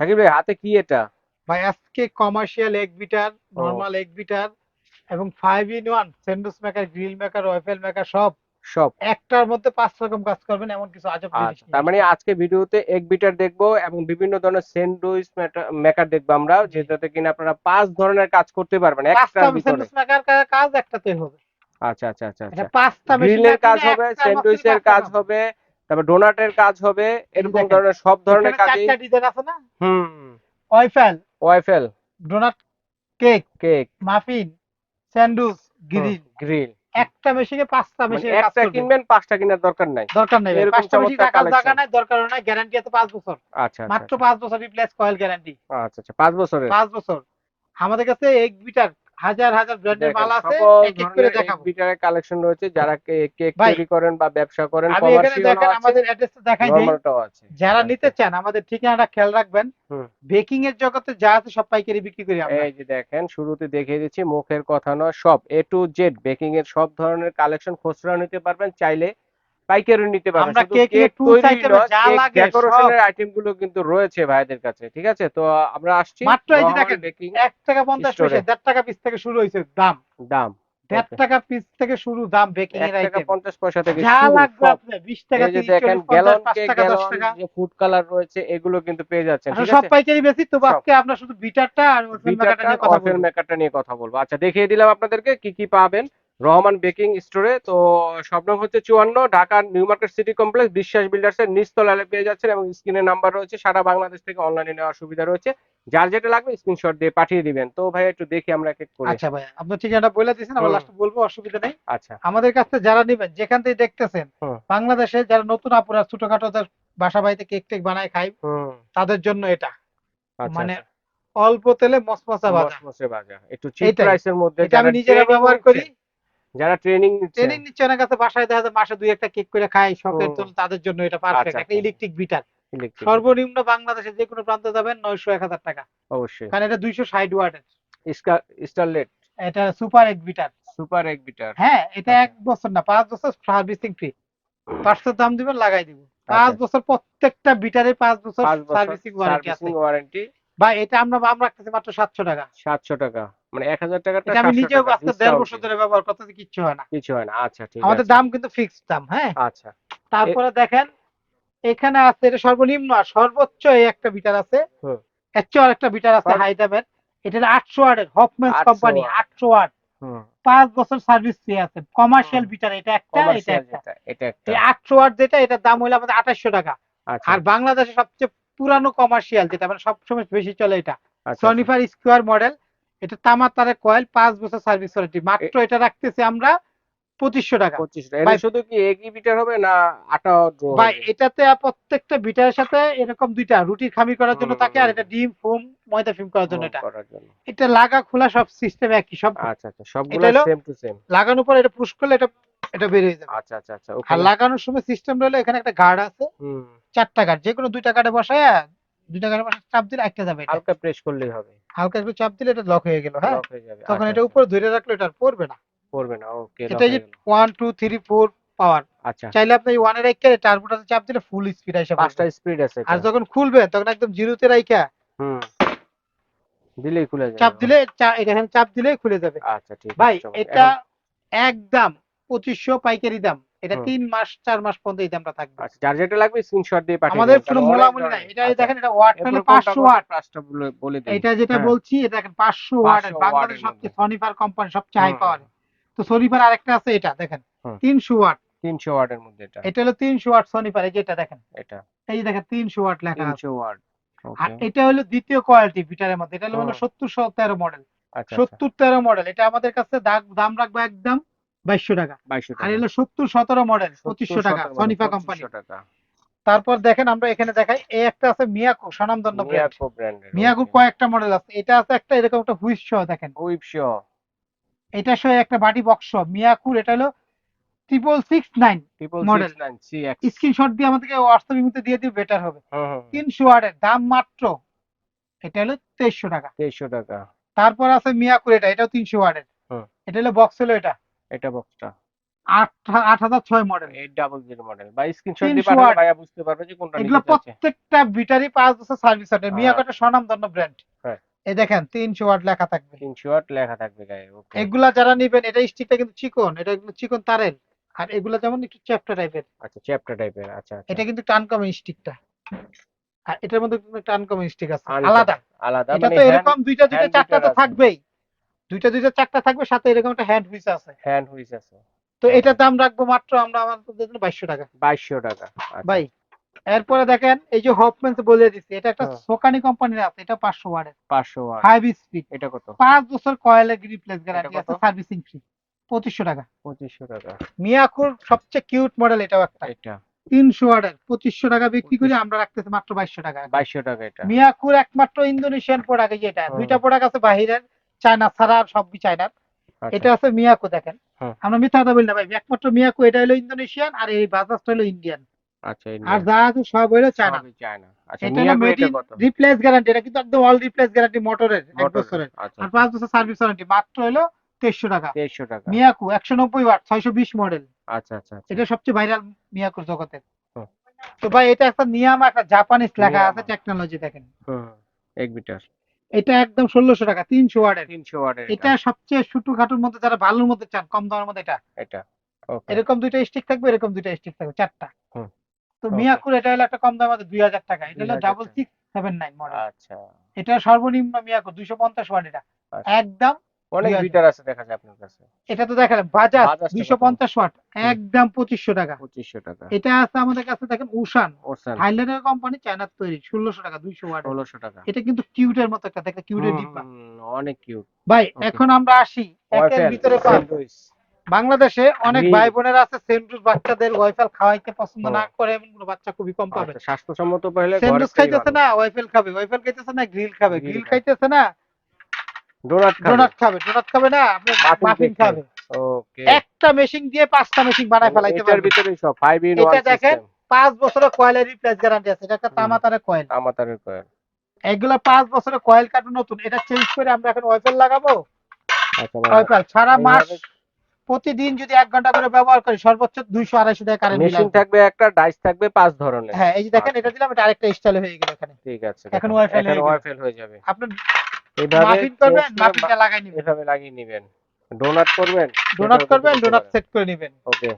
সাকিব ভাই হাতে কি এটা? ভাই আজকে commercial egg beater normal egg beater এবং five in one sandwich maker grill maker waffle maker সব। সব। একটার মধ্যে পাঁচ রকম কাজ করবেন এমন কিছু আজব জিনিস আচ্ছা তার মানে আজকে ভিডিওতে এক বিটার দেখব এবং বিভিন্ন ধরনের স্যান্ডউইচ মেকার দেখব আমরা যেটাতে কিনা আপনারা পাঁচ ধরনের কাজ করতে পারবেন একটার ভিতরে। স্যান্ডউইচ মেকার কাজ একটাতে হবে। আচ্ছা আচ্ছা আচ্ছা এটা আচ্ছা পাঁচটা মেশিন গ্রিলের কাজ হবে স্যান্ডউইচের কাজ হবে তারপর ডোনাটের কাজ হবে এরকম ধরনের সব ধরনের কাজই। চারটা ডিজাইন আছে না? হুম। Waffle waffle donut cake cake muffin sandwich grill grill একটা মেশিনে পাঁচটা মেশিনে কাজ মানে একটা কিনবেন পাঁচটা কেনার দরকার নাই। দরকার নাই পাঁচটা মেশিন রাখার দরকার নাই দরকার নাই গ্যারান্টি আছে পাঁচ বছর। আচ্ছা আচ্ছা। মাত্র পাঁচ বছর রিপ্লেস কয়েল গ্যারান্টি আচ্ছা আচ্ছা পাঁচ বছরের। পাঁচ বছর। আমাদের কাছে এক বিটার হাজার হাজার ব্র্যান্ডের মাল আছে এক এক করে দেখাবো। বিটারের কালেকশন রয়েছে যারা কেক তৈরি করেন বা ব্যবসা করেন আমি এখানে দেখেন আমাদের অ্যাড্রেসটা দেখাই দেই। যারা আচ্ছা। নিতে চান আমাদের ঠিকানাটা খেয়াল রাখবেন। বেকিং এর জগতে যা আছে সব পাইকারি বিক্রি করি আমরা। এই যে দেখেন শুরুতে দেখিয়ে দিচ্ছি মুখের কথা নয় সব এ টু জেড বেকিং এর সব ধরনের কালেকশন খুচরা নিতে পারবেন চাইলে পাইকারি নিতে পারবেন। আমরা কেক তৈরি item যা লাগে ডেকোরেশনের আইটেমগুলো কিন্তু রয়েছে ভাইদের কাছে ঠিক আছে? তো আমরা আসছি মাত্র এই যে দেখেন, বেকিং এক টাকা পঞ্চাশ Store এ। পয়সা দেড় টাকা পিস থেকে শুরু হয়েছে দাম। দাম দেড় Okay. টাকা পিস থেকে শুরু দাম বেকিং এর টাকা আইটেম পঞ্চাশ পয়সা থেকে যা লাগবে। আপনার বিশ টাকা এই যে তিরিশ দেখেন চল্লিশ গ্যালন কেক টাকা টাকা। যে ফুড কালার রয়েছে এগুলো কিন্তু পেয়ে যাচ্ছেন ঠিক সব পাইকারি বেশি তো। আজকে আমরা শুধু বিটারটা আর ওয়েফেল মেকারটা নিয়ে কথা অফেল বলব। মেকারটা নিয়ে কথা বলব। আচ্ছা দেখিয়ে দিলাম আপনাদেরকে কি কি পাবেন। রহমান বেকিং স্টোরে। তো সব নং হচ্ছে চুয়ান্ন Dhaka New Market City Complex Biswas builders এর নিচতলায় পেয়ে যাচ্ছেন এবং স্ক্রিনে নাম্বার রয়েছে সারা বাংলাদেশ থেকে অনলাইনে নেওয়ার সুবিধা রয়েছে। যার যেটা লাগবে স্ক্রিনশট দিয়ে পাঠিয়ে দিবেন। তো ভাই একটু দেখি আমরা এক এক করে। আচ্ছা ভাই আপনার ঠিকানাটা বলে দিয়েছেন আমরা লাস্ট বলব অসুবিধা নেই। আচ্ছা। আমাদের কাছ থেকে যারা নেবেন যেখান থেকে দেখতেছেন বাংলাদেশে যারা নতুন আপুরা ছোটখাটো যারা বাসা বাড়িতে কেক টেক বানায় খায় তাদের জন্য এটা। আচ্ছা মানে আচ্ছা। অল্প তেলে মশমশা ভাজা। একটু চিপ প্রাইসের মধ্যে এটা আমি নিজেরা ব্যবহার করি। যারা ট্রেনিং ট্রেনিং নিচ্ছে ওনার কাছে বাসায় দেখা যায় মাসে দুই একটা কেক করে খায় শখের জন্য তাদের জন্য এটা পারফেক্ট আচ্ছা, একটা আচ্ছা। Electric beater. সর্বনিম্ন বাংলাদেশে যে কোনো প্রান্তে যাবেন নয়শো এক হাজার টাকা। অবশ্যই। কারণ এটা দুইশো ষাট ওয়াটের। স্টারলেট এটা সুপার এক বিটার। সুপার এক বিটার। হ্যাঁ এটা আচ্ছা। এক বছর না পাঁচ বছর সার্ভিসিং ফ্রি। পাঁচশো দাম দিবেন লাগাই দিব। পাঁচ আচ্ছা। বছর প্রত্যেকটা বিটারে পাঁচ বছর সার্ভিসিং ওয়ারেন্টি আছে। Servicing warranty. ভাই এটা আমরা দাম রাখতেছি মাত্র সাতশো টাকা। সাতশো টাকা। মানে এক হাজার টাকাটা এটা আমি 700 নিজেও টাকা, আজকে দেড় বছর ধরে ব্যবহার করতেছি কিচ্ছু হয় না। কিছু হয় না আচ্ছা ঠিক আমাদের দাম কিন্তু ফিক্সড দাম হ্যাঁ? আচ্ছা। তারপরে দেখেন এখানে আছে এটা সর্বনিম্ন আর সর্বোচ্চ এই একটা বিটার আছে। হুম। এর চেয়ে আরেকটা বিটার আছে পাঁচ- হাই দামের এটা আটশো ওয়াটের হফম্যান্স 800 কোম্পানি। আটশো ওয়াট হুম। পাঁচ বছর সার্ভিস ফ্রি আছে। কমার্শিয়াল। বিটার এটা একটা এটা একটা। এটা একটা। এই আটশো ওয়াট যেটা এটার দাম হলো আমাদের আঠাশশো টাকা। আচ্ছা। আর বাংলাদেশে সবচেয়ে পুরানো কমার্শিয়াল যেটা মানে সবসময় বেশি চলে এটা। সনিফার স্কোয়ার মডেল এটা তামার তারে কয়েল পাঁচ বছর সার্ভিস ওয়ারেন্টি মাত্র এটা রাখতেছি আমরা পঁচিশশো টাকা। পঁচিশ টাকা। শুধু কি একই বিটার হবে না আটা ভাই এটাতে প্রত্যেকটা বিটারের সাথে এরকম দুইটা রুটির খামি করার জন্য থাকে আর এটা ডিম ফোম ময়দা ফিম করার জন্য এটা। এটা লাগা খোলা সব সিস্টেম একই সব আচ্ছা আচ্ছা সবগুলো সেম টু সেম লাগানোর পর এটা পুশ করলে এটা এটা বের হয়ে যাবে। আচ্ছা আচ্ছা আচ্ছা আর লাগানোর সময় সিস্টেম রইল এখানে একটা গার্ড আছে। চারটা গার্ড যে কোনো দুইটা গার্ডে বসায় দুইটা গার্ডে বসায় চাপ দিলে একটা যাবে হালকা প্রেস করলেই হবে। হালকা একটু চাপ দিলে এটা লক হয়ে গেল হ্যাঁ? লক হয়ে যাবে। তখন আচ্ছা, এটা আচ্ছা। উপরে ধরে রাখলে এটা আর পড়বে না। পড়বে না ওকে এটা যে one two three four power আচ্ছা। চাইলে আপনি ওয়ানে রাখে টার্বোটাতে চাপ দিলে ফুল স্পিড আসে পাঁচটা স্পিড আছে আর যখন তখন একদম জিরোতে রাইখা। হুম। দিলেই খুলে যাবে। চাপ দিলে এখানে চাপ দিলে খুলে যাবে। আচ্ছা ঠিক ভাই এটা একদম পঁচিশশো পাইকারি দাম। এটা তিন মাস চার মাস পর্যন্ত এই দামটা থাকবে। আচ্ছা যার যেটা লাগবে স্ক্রিনশট দিয়ে পাঠিয়ে আমাদের কোনো মোলামুলি নাই। এটা আচ্ছা, দেখেন এটা ওয়াট হলো পাঁচশো কোনটা ওয়াট প্রাইসটা বলে বলে দিন। এটা যেটা হ্যাঁ। বলছি এটা দেখেন পাঁচশো ওয়াটের 500 বাংলাদেশ ওয়াটের সবচেয়ে সনিফার কোম্পানি সবচেয়ে হাই পাওয়ার তো সনিফার আরেকটা আছে এটা দেখেন হুম। তিনশো ওয়াট 300 ওয়াটের মধ্যে এটা। এটা হলো তিনশো ওয়াট সনিফার এই যে এটা দেখেন। এটা। এই দেখেন তিনশো ওয়াট লেখা আছে। 300 ওয়াট আর এটা হলো দ্বিতীয় কোয়ালিটি বিটারের মধ্যে। এটা হলো হুম। সত্তর শো তেরো মডেল আচ্ছা আচ্ছা। সত্তর তেরো মডেল এটা আমাদের কাছে দাম রাখব একদম। বাইশশো টাকা। 2200 আর হলো সত্তর সতেরো মডেল পঁচিশশো টাকা সনিফা কোম্পানি তারপর দেখেন আমরা এখানে দেখাই এই একটা আছে মিয়াকো স্বনামধন্য মিয়াকো ব্র্যান্ডের মিয়াকো কয়েকটা মডেল আছে। এটা আছে একটা এরকম একটা হুইস সহ দেখেন। হুইপ শো এটা সহ একটা বাটি বক্স মিয়াকুর এটা হলো ট্রিপল সিক্স নাইন. 669 স্ক্রিনশট দিয়ে আমাদেরকে হোয়াটসঅ্যাপ ইমোতে দিয়ে দিবে বেটার হবে। তিনশো ওয়াটের দাম মাত্র এটা হলো তেইশশো টাকা। 2300 টাকা। তারপর আছে মিয়াকুর এটা এটাও তিনশো ওয়াটের। এটা হলো বক্স হলো এটা। এটা বক্সটা আট হাজার ছয় model eight double zero model বা স্ক্রিনশট 300 দিয়ে পাঠালে ভাইয়া বুঝতে পারবে যে কোনটা এগুলো প্রত্যেকটা বিটারই পাঁচ বছর সার্ভিস আছে। মিয়াকোটা স্বনামধন্য ব্র্যান্ড হ্যাঁ। এই দেখেন তিনশো ওয়াট লেখা থাকবে। 300 ওয়াট লেখা থাকবে গায়ে ওকে এগুলা যারা নিবেন এটা স্টিকটা কিন্তু চিকন এটা কিন্তু চিকন তারের। আর এগুলা যেমন একটু চ্যাপ্টা টাইপের আচ্ছা চ্যাপ্টার টাইপের আচ্ছা আচ্ছা। এটা কিন্তু টান কম স্টিকটা আর এটার মধ্যে কিন্তু টান কম স্টিক আছে। আলাদা। আলাদা। আলাদা এটা মানে তো এরকম দুইটা দুইটা চারটা তো থাকবেই। দুইটা দুইটা চারটা থাকবে সাথে এরকম একটা হ্যান্ড হুইচ আছে। হ্যান্ড হুইচ আছে। তো এটার দাম রাখব মাত্র আমরা আমাদের জন্য বাইশশো টাকা। 2200 টাকা আচ্ছা। ভাই এরপরে দেখেন এই যে হপমেন্স বলে দিচ্ছি এটা একটা হ্যাঁ। সোকানি কোম্পানির আছে এটা পাঁচশো ওয়ার্ডের 500 ওয়াট। ফাইভ স্পিড এটা কত? পাঁচ বছর কয়েলের রিপ্লেস গ্যারান্টি আছে সার্ভিসিং ফ্রি পঁচিশশো টাকা। 2500 টাকা। মিয়াকুর সবচেয়ে কিউট মডেল এটাও একটা। এটা। তিনশো ওয়ার্ডের পঁচিশশো টাকা বিক্রি করে আমরা রাখতেছি মাত্র বাইশশো টাকা। 2200 টাকা এটা। মিয়াকুর একমাত্র ইন্দোনেশিয়ান প্রোডাক্ট যেটা দুইটা প্রোডাক্ট আছে বাহিরের চায়না ছাড়া সবই চায়নার। আচ্ছা, এটা আছে মিয়াকো দেখেন। হুম। আমরা মিথ্যা কথা বলি না ভাই। একমাত্র মিয়াকো এটা হলো ইন্দোনেশিয়ান আর এই বাজাজটা হলো ইন্ডিয়ান। আচ্ছা আর যা আছে সব হলো চায়না। আচ্ছা এটা হলো মিয়াকো মেড এটা ইন কত? রিপ্লেস গ্যারান্টি এটা কিন্তু একদম অল রিপ্লেস গ্যারান্টি মোটরের এক বছরের। আর পাঁচ বছর সার্ভিস ওয়ারেন্টি মাত্র হলো তেইশশো টাকা। 2300 টাকা। মিয়াকো একশো নব্বই ওয়াট ছয়শো বিশ মডেল আচ্ছা আচ্ছা আচ্ছা। এটা সবচেয়ে ভাইরাল মিয়াকোর জগতের তো ভাই এটা একটা নিয়ামা একটা জাপানিজ লেখা আছে টেকনোলজি দেখেন। 1 মিটার এটা একদম ষোলোশো টাকা তিনশো ওয়ার্ডের। তিনশো ওয়ার্ডের এটা সবচেয়ে ছোট খাটোর মধ্যে যারা ভালোর মধ্যে চান কম দামের মধ্যে এটা। এটা এরকম দুইটা স্টিক থাকবে এরকম দুইটা স্টিক থাকবে চারটা। তো. মিয়াকুর এটা হলো একটা কম দামের মধ্যে দুই হাজার টাকা। এটা হলো double. Six seven nine model আচ্ছা। এটা সর্বনিম্ন মিয়াকুর দুইশো পঞ্চাশ ওয়ার্ড এটা। আচ্ছা। একদম অনেক 2000 আছে। দেখা যায় আপনার কাছে। এটা তো বাজাজ বাজাজটা দুইশো কত? পঞ্চাশ ওয়াট একদম পঁচিশশো টাকা। 2500 টাকা। এটা আছে আমাদের কাছে দেখেন ওসান থাইল্যান্ডের কোম্পানি চায়নার তৈরি ষোলোশো টাকা দুইশো ওয়াট। 1600 টাকা। এটা কিন্তু কিউটের মতো একটা দেখেন কিউটের ডিব্বা। অনেক কিউট ভাই এখন আমরা আসি একের ভিতরে পাঁচ। বাংলাদেশে অনেক ভাই বোনেরা আছে সেন্টুস বাচ্চাদের ওয়াইফাই খাওয়াইতে পছন্দ না করে এমন কোনো বাচ্চা খুবই কম পাবে আচ্ছা, স্বাস্থ্যসম্মত হলে সেন্টুস খাইতেছে না ওয়াইফাই খাবে। ওয়াইফাই খাইতেছে না গ্রিল খাবে। গ্রিল। খাইতেছে না ডোনাট খাবে। ডোনাট খাবে ডোনাট খাবে না আপনি মাফিন খাবে। ওকে। একটা দিয়ে পাঁচটা বানায় ফেলাইতে এটার পারবে। সব 5 ইন এটা দেখেন, সিস্টেম পাঁচ বছরের কয়েলের রিপ্লেস গ্যারান্টি আছে। এটা একটা তামাতারের কয়েল। আমাদের কয়েল। এগুলা পাঁচ বছরের কয়েল নতুন। এটা চেঞ্জ করে আমরা এখন লাগাবো। আচ্ছা সারা মাস প্রতিদিন যদি এক ঘণ্টা করে ব্যবহার করি সর্বোচ্চ দুইশো আড়াইশো টাকা কারেন্ট মেশিন থাকবে একটা ডাইস থাকবে পাঁচ ধরনের। হ্যাঁ এই যে দেখেন আচ্ছা। এটা দিলাম এটা আরেকটা স্টাইল হয়ে গেল এখানে। ঠিক আছে এখন হয়ে ওয়াইফাই হয়ে যাবে। আপনি এইভাবে মাফিন করবেন মাফিনটা লাগাই নিবেন। এভাবে লাগিয়ে নেবেন। ডোনাট করবেন ডোনাট করবেন ডোনাট সেট করে নিবেন। ওকে।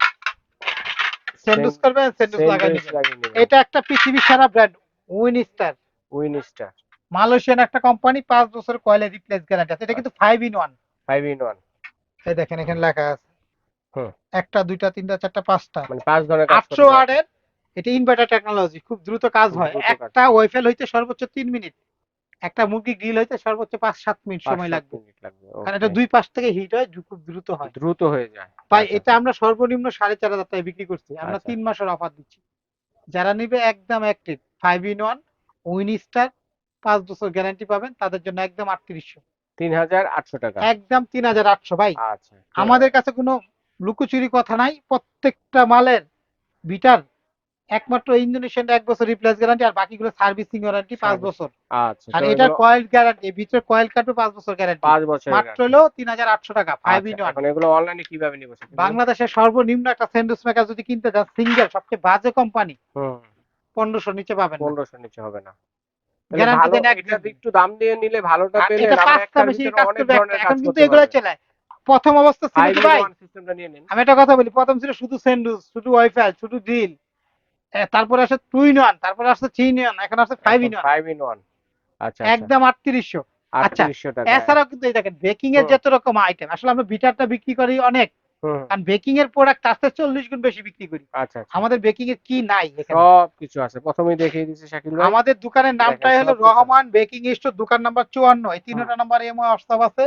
স্যান্ডউইচ করবেন স্যান্ডউইচ লাগাই নেবেন। এটা একটা সারা ব্র্যান্ড উইনস্টার উইনস্টার মালয়েশিয়ান একটা কোম্পানি পাঁচ বছর কয়েলের রিপ্লেস গ্যারান্টি আছে। এটা কিন্তু ফাইভ ইন ওয়ান 5 ইন 1 এই দেখেন এখানে লেখা আছে। একটা দুইটা তিনটা চারটা পাঁচটা। মানে পাঁচ ধরনের কাজ আটশো ওয়ার্ডের এটা ইনভার্টার টেকনোলজি খুব দ্রুত কাজ হয়। একটা ওয়াইফাই হইতে সর্বোচ্চ তিন মিনিট একটা মুরগি গ্রিল হইতে সর্বোচ্চ পাঁচ সাত মিনিট সময় লাগবে। কারণ এটা দুই পাশ থেকে হিট হয় খুব দ্রুত হয়। দ্রুত হয়ে যায়। তাই আচ্ছা, এটা আমরা সর্বনিম্ন সাড়ে চার হাজার টাকায় বিক্রি করছি। আমরা আচ্ছা। তিন মাসের অফার দিচ্ছি। যারা নিবে একদম active five in one Winstar পাঁচ বছর গ্যারান্টি পাবেন তাদের জন্য একদম আটত্রিশশো। তিন হাজার আটশো টাকা। একদম তিন হাজার আটশো ভাই। আচ্ছা আমাদের কাছে কোনো লুকোচুরি কথা নাই। প্রত্যেকটা মালের বিটার একমাত্র ইন্দোনেশিয়ান এক বছর রিপ্লেস গ্যারান্টি আর বাকিগুলো সার্ভিসিং ওয়ারেন্টি পাঁচ বছর। আচ্ছা আর এটা কয়েল গ্যারান্টি ভিতরে কয়েল কাটবে পাঁচ বছর গ্যারান্টি পাঁচ বছর মাত্র হলো তিন হাজার আটশো টাকা ফাইভ ইন ওয়ান এগুলো অনলাইনে কীভাবে নিব বাংলাদেশের সর্বনিম্ন একটা স্যান্ডউইচ মেকার যদি কিনতে চান সিঙ্গেল সবচেয়ে বাজে কোম্পানি হুম। পনেরোশো নিচে পাবেন। পনেরোশো নিচে হবে না। ভালো- দেন এক একটু দাম দিয়ে নিলে ভালোটা পেলে মেশিন ভিতরে কাজ অনেক করবে ধরনের এখন কিন্তু এগুলো পারবেন। চলে প্রথম অবস্থা ছিল ভাই আমি একটা কথা বলি প্রথম ছিল শুধু স্যান্ডউইচ শুধু ওয়াইফাই শুধু ড্রিল তারপরে আসে টু ইন ওয়ান তারপরে আসছে থ্রি ইন ওয়ান এখন আসছে five in one five in one আচ্ছা একদম আটত্রিশশো। আচ্ছা, এছাড়াও কিন্তু এই দেখেন বেকিং এর যত রকম আইটেম আসলে আমরা বিটারটা বিক্রি করি অনেক কারণ বেকিং এর প্রোডাক্ট থেকে চল্লিশ গুণ বেশি বিক্রি করি। আচ্ছা আচ্ছা। আমাদের বেকিং এর কি নাই সব কিছু আছে। প্রথমেই দেখিয়ে দিচ্ছে শাকিল ভাই। আমাদের দোকানের নামটাই হলো রহমান বেকিং স্টোর দোকান নাম্বার চুয়ান্ন। এই তিনটা নাম্বার এমও হোয়াটসঅ্যাপ আছে।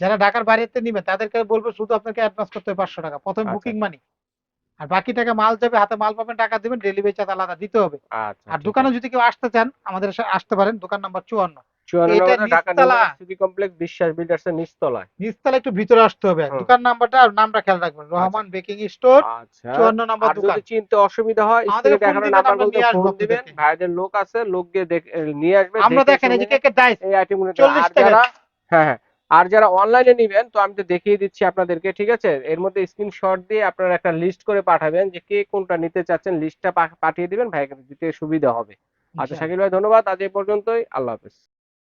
যারা ঢাকার বাইরেতে নিবে তাদেরকে বলব শুধু আপনাকে অ্যাডভান্স করতে হবে পাঁচশো টাকা। প্রথম। বুকিং মানি আর বাকি টাকা মাল যাবে হাতে মাল পাবেন টাকা দিবেন ডেলিভারি চার্জ আলাদা দিতে হবে। আচ্ছা আর দোকানে যদি কেউ আসতে চান আমাদের আসতে পারেন দোকান নাম্বার চুয়ান্ন। একটু ভিতরে আসতে হবে। দোকান নাম্বারটা আর নামটা খেয়াল রাখবেন। রহমান বেকিং স্টোর আচ্ছা। চুয়ান্ন নম্বর দোকান। চিনতে অসুবিধা হয় দিবেন। ভাইদের লোক আছে লোক গিয়ে নিয়ে আসবে আমরা দেখেন শুনে এদিকে একটা ডাইস এই আইটেমগুলো 40 আর টাকা। হ্যাঁ হ্যাঁ। আর যারা অনলাইনে নেবেন তো আমি তো দেখিয়ে দিচ্ছি আপনাদেরকে ঠিক আছে? এর মধ্যে স্ক্রিনশট দিয়ে আপনারা একটা লিস্ট করে পাঠাবেন যে কে কোনটা নিতে চাচ্ছেন লিস্টটা পাঠিয়ে দিবেন ভাইকে দিতে সুবিধা হবে। আচ্ছা। শাকিল ভাই ধন্যবাদ। আজ এই পর্যন্তই। আল্লাহ হাফেজ।